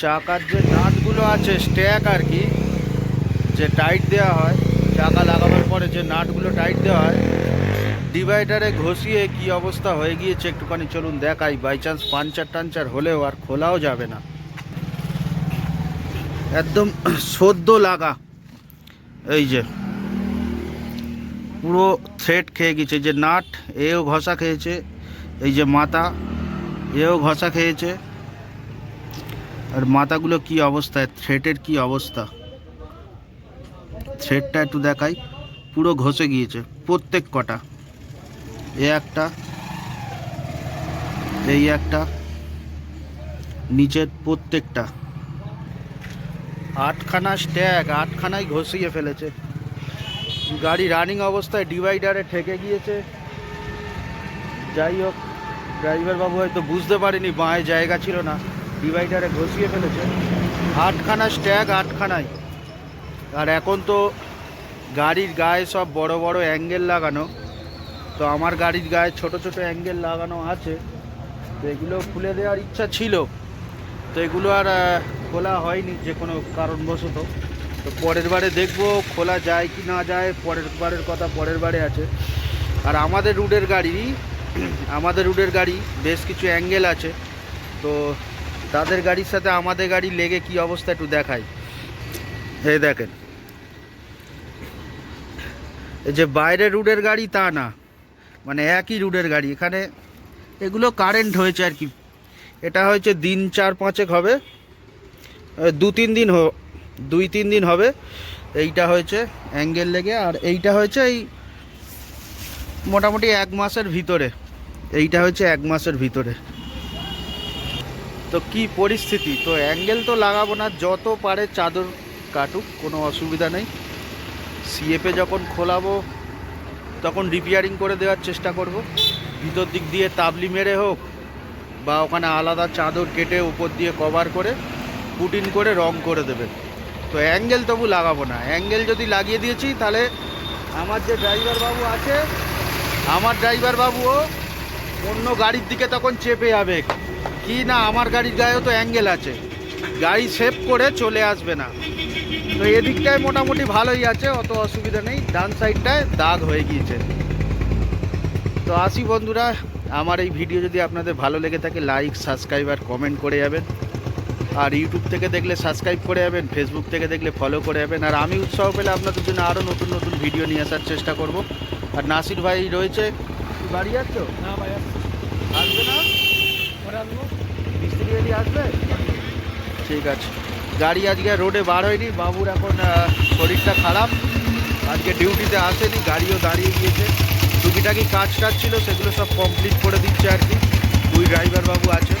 চাকার যে নাটগুলো আছে স্ট্যাক আর কি, যে টাইট দেওয়া হয়, চাকা লাগাবার পরে যে নাটগুলো টাইট দেওয়া হয় ডিভাইডারে ঘষিয়ে কি অবস্থা হয়ে গিয়েছে একটুখানি চলুন দেখাই। বাই চান্স পাঞ্চার টাঞ্চার হলেও আর খোলাও যাবে না। একদম সদ্য লাগা। এই যে, পুরো থ্রেড খেয়ে গেছে। যে নাট, এও ঘষা খেয়েছে। এই যে মাথা, এও ঘষা খেয়েছে। আর মাথাগুলো কি অবস্থায় থ্রেটের কি অবস্থা? থ্রেডটা একটু দেখাই। পুরো ঘষে গিয়েছে, প্রত্যেক কটা। এ একটা, এই একটা, নিচের প্রত্যেকটা। আটখানা স্ট্যাগ আটখানাই ঘষিয়ে ফেলেছে। গাড়ি রানিং অবস্থায় ডিভাইডারে ঠেকে গিয়েছে। যাই হোক ড্রাইভার বাবু হয়তো বুঝতে পারিনি, বাঁয়ে জায়গা ছিল না। ডিভাইডারে ঘষিয়ে ফেলেছে। আটখানা স্ট্যাগ, আটখানাই। আর এখন তো গাড়ির গায়ে সব বড় বড় অ্যাঙ্গেল লাগানো। তো আমার গাড়ির গায়ে ছোট ছোট অ্যাঙ্গেল লাগানো আছে। তো এগুলো খুলে দেওয়ার ইচ্ছা ছিল। তো এগুলো আর খোলা হয়নি যে কোনো কারণবশত। তো পরের বারে দেখব খোলা যায় কি না যায়। পরের বারের কথা পরের বারে আছে। আর আমাদের রুটের গাড়ি, আমাদের রুটের গাড়ি বেশ কিছু অ্যাঙ্গেল আছে। তো তাদের গাড়ির সাথে আমাদের গাড়ি লেগে কি অবস্থা একটু দেখাই। এই দেখেন। এই যে বাইরের রুটের গাড়ি তা না মানে একই রুটের গাড়ি। এখানে এগুলো কারেন্ট হয়েছে আর কি। এটা হয়েছে দিন চার পাঁচেক হবে দু তিন দিন দুই তিন দিন হবে। এইটা হয়েছে অ্যাঙ্গেল লেগে, আর এইটা হয়েছে এই মোটামুটি এক মাসের ভিতরে। এইটা হয়েছে এক মাসের ভিতরে। তো কি পরিস্থিতি? তো অ্যাঙ্গেল তো লাগাবো না, যত পারে চাদর কাটুক, কোনো অসুবিধা নেই। সিএফে যখন খোলাবো, তখন রিপেয়ারিং করে দেওয়ার চেষ্টা করব। ভিতর দিক দিয়ে তাবলি মেরে হোক, বা ওখানে আলাদা চাদর কেটে উপর দিয়ে কভার করে পুটিন করে রং করে দেবে। তো অ্যাঙ্গেল তবু লাগাবো না। অ্যাঙ্গেল যদি লাগিয়ে দিয়েছি, তাহলে আমার যে ড্রাইভার বাবু আছে, আমার ড্রাইভার বাবুও অন্য গাড়ির দিকে তখন চেপে যাবে। কি না আমার গাড়ির গায়েও তো অ্যাঙ্গেল আছে। গাড়ি সেভ করে চলে আসবে না। তো এদিকটায় মোটামুটি ভালোই আছে অত অসুবিধা নেই। ডান সাইডটায় দাগ হয়ে গিয়েছে। তো আসি বন্ধুরা আমার এই ভিডিও যদি আপনাদের ভালো লেগে থাকে লাইক সাবস্ক্রাইব আর কমেন্ট করে যাবেন। আর ইউটিউব থেকে দেখলে সাবস্ক্রাইব করে যাবেন ফেসবুক থেকে দেখলে ফলো করে যাবেন। আর আমি উৎসাহ পেলে আপনাদের জন্য আরও নতুন নতুন ভিডিও নিয়ে আসার চেষ্টা করব। আর নাসির ভাই রয়েছে। বাড়ি যাচ্ছ না ভাই আসবে না পরে আসব মিস্ত্রি এলি আসবে? ঠিক আছে। গাড়ি আজকে রোডে বার হয়নি। বাবুর এখন শরীরটা খারাপ। আজকে ডিউটিতে আসেনি, গাড়িও দাঁড়িয়ে গিয়েছে। টুকিটাকি কাজ টাজ ছিল, সেগুলো সব কমপ্লিট করে দিচ্ছে আর কি। দুই ড্রাইভার বাবু আছে।